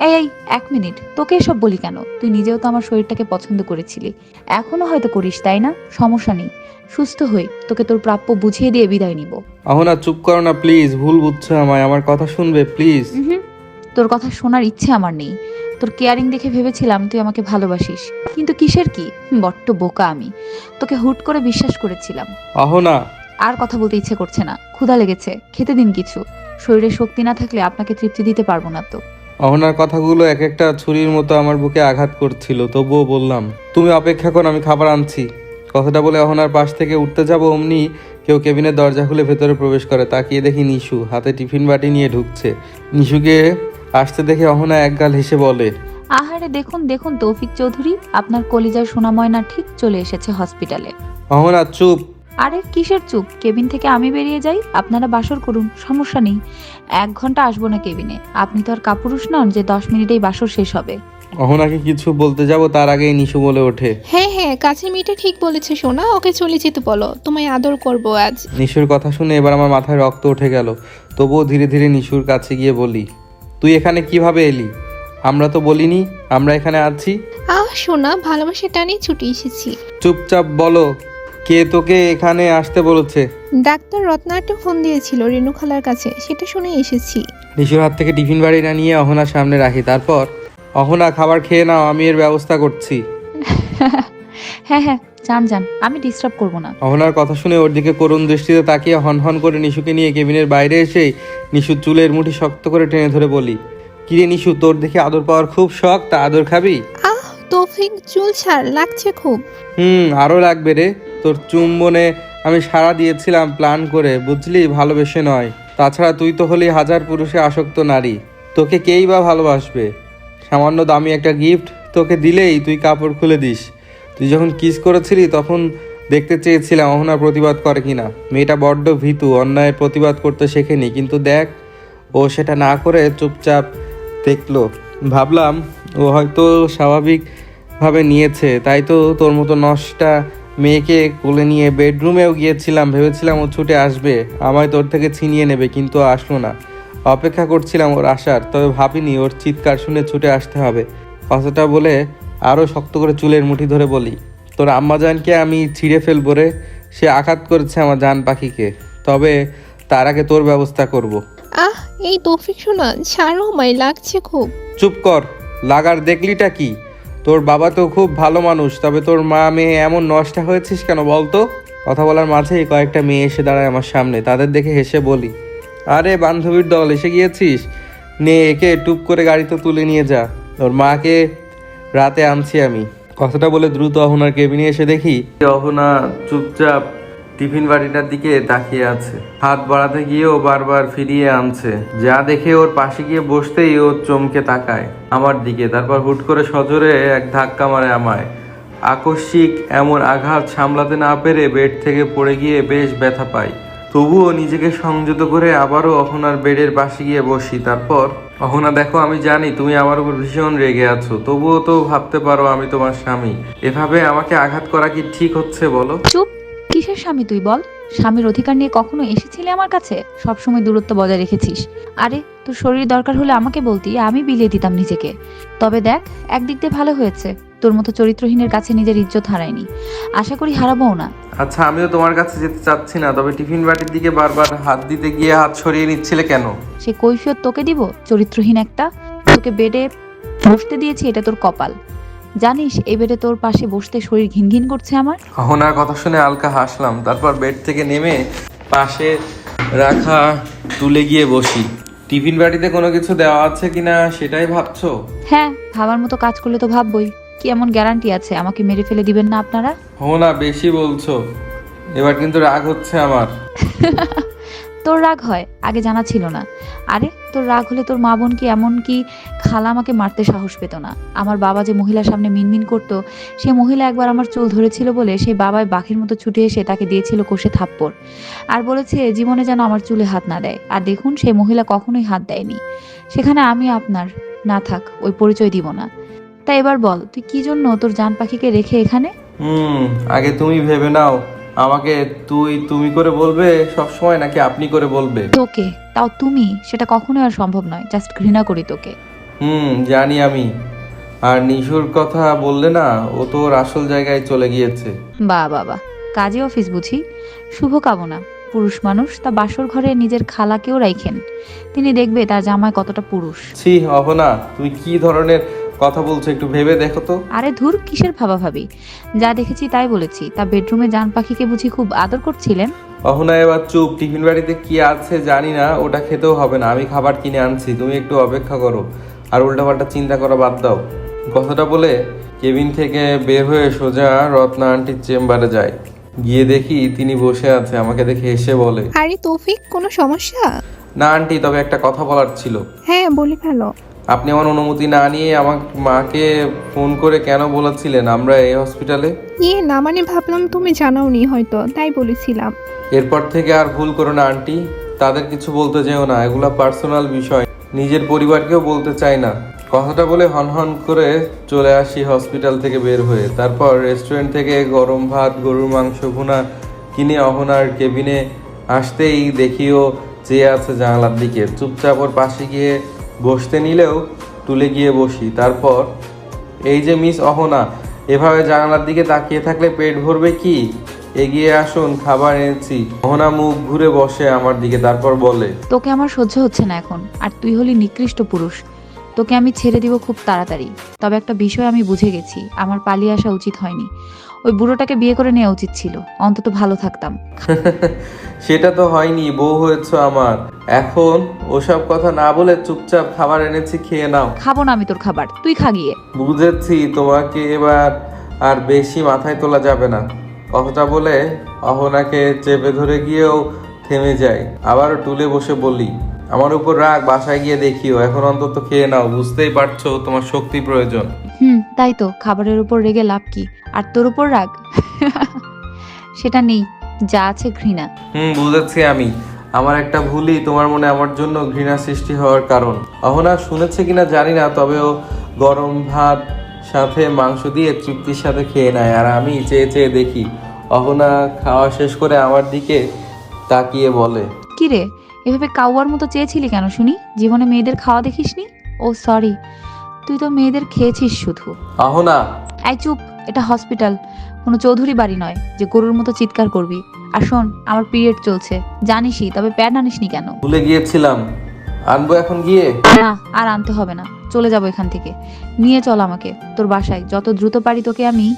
এই এই এক মিনিট। তোকে এসব বলি কেন? তুই নিজেও তো আমার শরীরটাকে পছন্দ করেছিলি। এখনও হয়তো করিস তাই না? সমস্যা নেই। সুস্থ হই তোকে তোর প্রাপ্য বুঝিয়ে দিয়ে বিদায় নিব। অহনা চুপ করো না প্লিজ। ভুল বুঝছ আমায়। আমার কথা শুনবে প্লিজ। উহুম, তোর কথা শোনার ইচ্ছে আমার নেই। তোর কেয়ারিং দেখে ভেবেছিলাম তুই আমাকে ভালোবাসিস। কিন্তু কিসের কি? বড্ড বোকা আমি। তোকে হুট করে বিশ্বাস করেছিলাম। অহনা আর কথা বলতে ইচ্ছে করছে না। ক্ষুধা লেগেছে। খেতে দিন কিছু। শরীরে শক্তি না থাকলে আপনাকে তৃপ্তি দিতে পারব না তো। অহনার কথাগুলো এক একটা ছুরির মতো আমার বুকে আঘাত করছিল তবুও বললাম তুমি অপেক্ষা করো আমি খাবার আনছি। কথাটা বলে অহনার পাশ থেকে উঠতে যাব অমনি কেউ কেবিনের দরজা খুলে ভেতরে প্রবেশ করে তাকিয়ে দেখি নিশু হাতে টিফিন বাটি নিয়ে ঢুকছে। নিশুকে আসতে দেখে অহনা একগাল হেসে বলে আহারে দেখুন দেখুন তৌফিক চৌধুরী আপনার কলিজার সোনা ময়না ঠিক চলে এসেছে হসপিটালে। অহনা চুপ! আরে কিসের চুপ? কেবিন থেকে আমি বেরিয়ে যাই? আপনারা বাসর করুন সমস্যা নেই। এক ঘণ্টা আসব না কেবিনে। আপনি তো আর কাপুরুষ নন যে দশ মিনিটেই বাসর শেষ হবে। অহনাকে কিছু বলতে যাব তার আগেই নিশু বলে ওঠে। হ্যাঁ হ্যাঁ কাছের মেয়েটা ঠিক বলেছে সোনা ওকে চলে যেতে বলো। তোমায় আদর করব আজ। নিশুর কথা শুনে এবার আমার মাথায় রক্ত উঠে গেল। তবুও ধীরে ধীরে নিশুর কাছে গিয়ে বলি তুই এখানে কীভাবে এলি? আমরা তো বলিনি আমরা এখানে আছি। আহ সোনা ভালোবাসা টানে ছুটে এসেছি। চুপচাপ বলো কে তোকে এখানে আসতে বলেছে? ডাক্তার রত্নাট্য ফোন দিয়েছিল রেণু খালার কাছে। সেটা শুনে এসেছি। নিশুর হাত থেকে টিফিন বাড়িটা নিয়ে অহনার সামনে রাখি। তারপর অহনা খাবার খেয়ে নাও আমি এর ব্যবস্থা করছি। হ্যাঁ হ্যাঁ যান যান আমি ডিস্টার্ব করব না। অহনার কথা শুনে ওর দিকে করুণ দৃষ্টিতে তাকিয়ে হনহন করে নিশুকে নিয়ে কেবিনের বাইরে এসে নিশুর চুলের মুঠি শক্ত করে টেনে ধরে বলি কিরে নিশু তোর দেখে আদর পাওয়ার খুব শখ তা আদর খাবি? আহ তৌফিক চুল ছাড় লাগছে খুব। হুম আরও লাগবে রে। তোর চুম্বনে আমি সাড়া দিয়েছিলাম প্ল্যান করে, বুঝলি? ভালোবেসে নয়। তাছাড়া তুই তো হলি হাজার পুরুষে আসক্ত নারী। তোকে কেই বা ভালোবাসবে? সামান্য দামি একটা গিফট তোকে দিলেই তুই কাপড় খুলে দিস। তুই যখন কিস করেছিলি তখন দেখতে চেয়েছিলাম অহনা প্রতিবাদ করে কিনা। মেয়েটা বড্ড ভীতু, অন্যায়ের প্রতিবাদ করতে শেখেনি, কিন্তু দেখ, ও সেটা না করে চুপচাপ দেখল। ভাবলাম, ও হয়তো স্বাভাবিকভাবে নিয়েছে, তাই তো তোর মতো নষ্টা মেয়েকে কোলে নিয়ে বেডরুমেও গিয়েছিলাম ভেবেছিলাম ও ছুটে আসবে। আমায় তোর থেকে ছিনিয়ে নেবে কিন্তু আসলো না। অপেক্ষা করছিলাম ওর আসার তবে ভাবিনি ওর চিৎকার শুনে ছুটে আসতে হবে। কথাটা বলে আরও শক্ত করে চুলের মুঠি ধরে বলি তোর আম্মাজানকে আমি ছিঁড়ে ফেলব রে সে আঘাত করেছে আমার জান পাখিকে। তবে তার আগে তোর ব্যবস্থা করব। আহ এই তৌফিক সোনা ছাড়ো আমায় লাগছে খুব। চুপ কর লাগার দেখলিটা কি? তোর বাবা তো খুব ভালো মানুষ, তবে তোর মা মেয়ে এমন নষ্ট হয়েছিস কেন বলতো? কথা বলার মাঝেই কয়েকটা মেয়ে এসে দাঁড়ায় আমার সামনে, তাদের দেখে হেসে বলি, আরে বান্ধবীর দল, এসে গিয়েছিস? নে, একে টুপ করে গাড়িতে তুলে নিয়ে যা ওর মাকে রাতে আনছি আমি। কথাটা বলে দ্রুত অহনার কেবিনে এসে দেখি, অহনা, চুপচাপ টিফিন বাড়িটার দিকে তাকিয়ে আছে। হাত বাড়াতে গিয়েও বারবার ফিরিয়ে আনছে। যা দেখে ওর পাশে গিয়ে বসতেই ও চমকে তাকায়। আমার দিকে, তারপর হুট করে সজোরে এক ধাক্কা মারে আমায়। আকস্মিক এমন আঘাত সামলাতে না পেরে বেড থেকে পড়ে গিয়ে বেশ ব্যথা পাই। তবুও নিজেকে সংযত করে আবারও অহনার বেডের পাশে গিয়ে বসি। তারপর, অহনা, দেখো, আমি জানি তুমি আমার উপর ভীষণ রেগে আছো। তবুও তো ভাবতে পারো আমি তোমার স্বামী। এভাবে আমাকে আঘাত করা কি ঠিক হচ্ছে বলো? চুপ স্বামী তুই বল। স্বামীর অধিকার নিয়ে কখনো এসেছিলি আমার কাছে? সবসময় দূরত্ব বজায় রেখেছিস। আরে তোর শরীর দরকার হলে আমাকে বলতি আমি বিলিয়ে দিতাম নিজেকে। তবে দেখ একদিক দিয়ে ভালো হয়েছে। তোর মতো চরিত্রহীনের কাছে নিজের ইজ্জত হারায়নি আশা করি হারাবও না। আচ্ছা আমিও তোমার কাছে যেতে চাচ্ছি না তবে টিফিন বাটির দিকে বারবার হাত দিতে গিয়ে হাত সরিয়ে নিচ্ছিলে কেন? সে কৈফিয়ত তোকে দিব চরিত্রহীন একটা? তোকে বেডে বসতে দিয়েছি এটা তোর কপাল। জানিস এই বেডে তোর পাশে বসতে শরীর ঘিন ঘিন করছে আমার? অহনার কথা শুনে হালকা হাসলাম। তারপর বেড থেকে নেমে পাশে রাখা তুলে গিয়ে বসি। টিফিন বাটিতে কোনো কিছু দেওয়া আছে কিনা সেটাই ভাবছ? হ্যাঁ ভাবার মতো কাজ করলে তো ভাববই। কি এমন গ্যারান্টি আছে? আমাকে মেরে ফেলে দিবেন না আপনারা? হো না বেশি বলছো। এবার কিন্তু রাগ হচ্ছে আমার। তোর রাগ হয়? আগে জানা ছিল না। আরে, তোর রাগ হলে তোর মা বোন কি এমন কি খালা আমাকে মারতে সাহস পেত না? আমার বাবা যে মহিলার সামনে মিনমিন করতো, সে মহিলা একবার আমার চুল ধরেছিল বলে সেই বাবায় বাঘের মতো ছুটে এসে তাকে দিয়েছিল কোষে থাপ্পড়। আর বলেছে, জীবনে যেন আমার চুলে হাত না দেয়। আর দেখুন, সেই মহিলা কখনোই হাত দেয়নি। সেখানে আমি আপনার। না থাক, ওই পরিচয় দিব না। তাই এবার বল, তুই কি জন্য তোর জান পাখিকে রেখে এখানে? হুম, আগে তুমি ভেবে নাও। আমাকে তুই তুমি করে বলবে সব সময় নাকি আপনি করে বলবে? তোকে তাও তুমি সেটা কখনোই আর সম্ভব নয়। জাস্ট ঘৃণা করি তোকে। হুম জানি আমি। আর নিশুর কথা বললে না ও তো ওর আসল জায়গায় চলে গিয়েছে। বা বাবা কাজে অফিস বুঝি? শুভকামনা পুরুষ মানুষ তা বাসর ঘরে নিজের খালাকেও রাইখেন। তিনি দেখবে তার জামায় কতটা পুরুষ। ছি অহনা তুই কি ধরনের কথা বলছো একটু ভেবে দেখো তো। আরে ধুর কিসের ভাবা ভাবি যা দেখেছি তাই বলেছি। তা বেডরুমে জান পাখিকে বুঝি খুব আদর করছিলেন? অহনা এবার চুপ। টিফিন বাড়িতে কি আছে জানি না ওটা খেতেও হবে না। আমি খাবার কিনে আনছি তুমি একটু অপেক্ষা করো। আর উল্টাপাল্টা চিন্তা করা বাদ দাও। কথাটা বলে কেবিন থেকে বের হয়ে সোজা রত্না আন্টির চেম্বারে যায়। গিয়ে দেখি তিনি বসে আছে আমাকে দেখে হেসে বলে আরে তৌফিক কোনো সমস্যা? না আন্টি তবে একটা কথা বলার ছিল। হ্যাঁ বলে ফেলো। আপনি আমার অনুমতি না নিয়ে আমার মাকে ফোন করে কেন বলেছিলেন আমরা এই হসপিটালে ইয়ে না মানে ভাবলাম তুমি জানাওনি হয়তো তাই বলেছিলাম। এরপর থেকে আর ভুল করো না আন্টি। তাদের কিছু বলতে যেও না এগুলা পার্সোনাল বিষয়। নিজের পরিবারকেও বলতে চাই না। কথাটা বলে হনহন করে চলে আসি হসপিটাল থেকে বের হয়ে। তারপর রেস্টুরেন্ট থেকে গরম ভাত গরুর মাংস ভুনা কিনে অহনার কেবিনে আসতেই দেখিও চেয়ে আছে জানালার দিকে। চুপচাপ ওর পাশে গিয়ে বসতে নিলেও তুলে গিয়ে বসি। তারপর এই যে মিস অহনা এভাবে জানালার দিকে তাকিয়ে থাকলে পেট ভরবে কি? এগিয়ে আসুন খাবার এনেছি। অহনা মুখ ঘুরে বসে আমার দিকে তারপর বলে তোকে আমার সহ্য হচ্ছে না এখন আর তুই হলি নিকৃষ্ট পুরুষ। তোকে আমি ছেড়ে দিব খুব তাড়াতাড়ি। তবে একটা বিষয় আমি বুঝে গেছি আমার পালিয়ে আসা উচিত হয়নি। ওই বুড়োটাকে বিয়ে করে নেওয়া উচিত ছিল অন্তত ভালো থাকতাম। সেটা তো হয়নি বউ হয়েছে আমার। এখন ওসব কথা না বলে চুপচাপ খাবার এনেছি খেয়ে নাও। খাব না আমি তোর খাবার তুই খা গিয়ে। বুঝেছি তোমাকে এবার আর বেশি মাথায় তোলা যাবে না। কথাটা বলে অহনাকে চেপে ধরে গিয়েও থেমে যায়। আবারও টুলে বসে বলি আমার উপর রাগ বাসায় গিয়ে দেখিও। এখন অন্তত খেয়ে নাও বুঝতেই পারছ তোমার শক্তি প্রয়োজন। হুম তাই তো খাবারের উপর রেগে লাভ কি? আর তোর উপর রাগ? সেটা নেই যা আছে ঘৃণা। হুম বুঝেছি আমি। আমার একটা ভুলই তোমার মনে আমার জন্য ঘৃণা সৃষ্টি হওয়ার কারণ। অহনা শুনেছে কিনা জানি না তবেও গরম ভাত সাথে মাংস দিয়ে তৃপ্তির সাথে খেয়ে নেয় আর আমি চেয়ে চেয়ে দেখি অহনা খাওয়া শেষ করে আমার দিকে তাকিয়ে বলে কি রে এভাবে কাউয়ার মতো চেয়েছিলি কেন শুনি? জীবনে মেয়েদের খাওয়া দেখিসনি? ও সরি তুই তো মেয়েদের খেয়েছিস শুধু। অহনা! এই চুপ এটা হসপিটাল কোনো চৌধুরী বাড়ি নয় যে গরুর মতো চিৎকার করবি। আর শোন আমার পিরিয়ড চলছে। জানিসই তবে প্যাড আনিসনি কেন? ভুলে গিয়েছিলাম। আনব এখন গিয়ে? না আর আনতে হবে না। চলে যাব এখান থেকে। নিয়ে চল আমাকে তোর বাসায়। যত দ্রুত পারি তোকে আমি